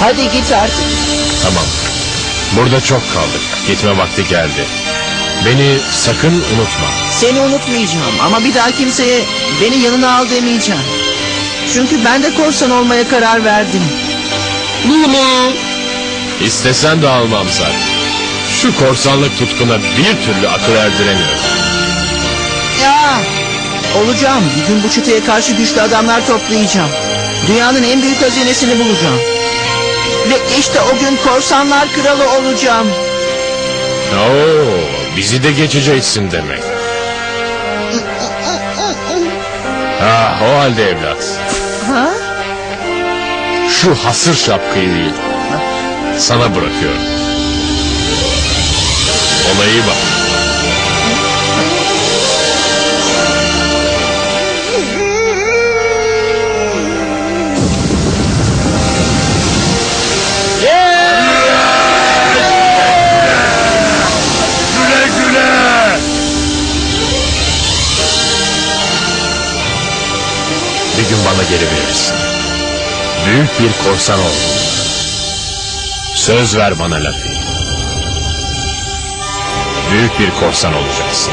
Hadi git artık. Tamam. Burada çok kaldık. Gitme vakti geldi. Beni sakın unutma. Seni unutmayacağım ama bir daha kimseye beni yanına al demeyeceğim. Çünkü ben de korsan olmaya karar verdim. Lulu. İstesen de almam zaten. Şu korsanlık tutkuna bir türlü akıl erdiremiyorum. Ya! Olacağım. Bir gün bu çeteye karşı güçlü adamlar toplayacağım. Dünyanın en büyük hazinesini bulacağım. Ve işte o gün korsanlar kralı olacağım. Oo, bizi de geçeceksin demek. Ah, o halde evlat. Ha? Şu hasır şapkayı sana bırakıyorum. Ona iyi bak. Bir gün bana geri verirsin. Büyük bir korsan oldun. Söz ver bana Lafi. Büyük bir korsan olacaksın.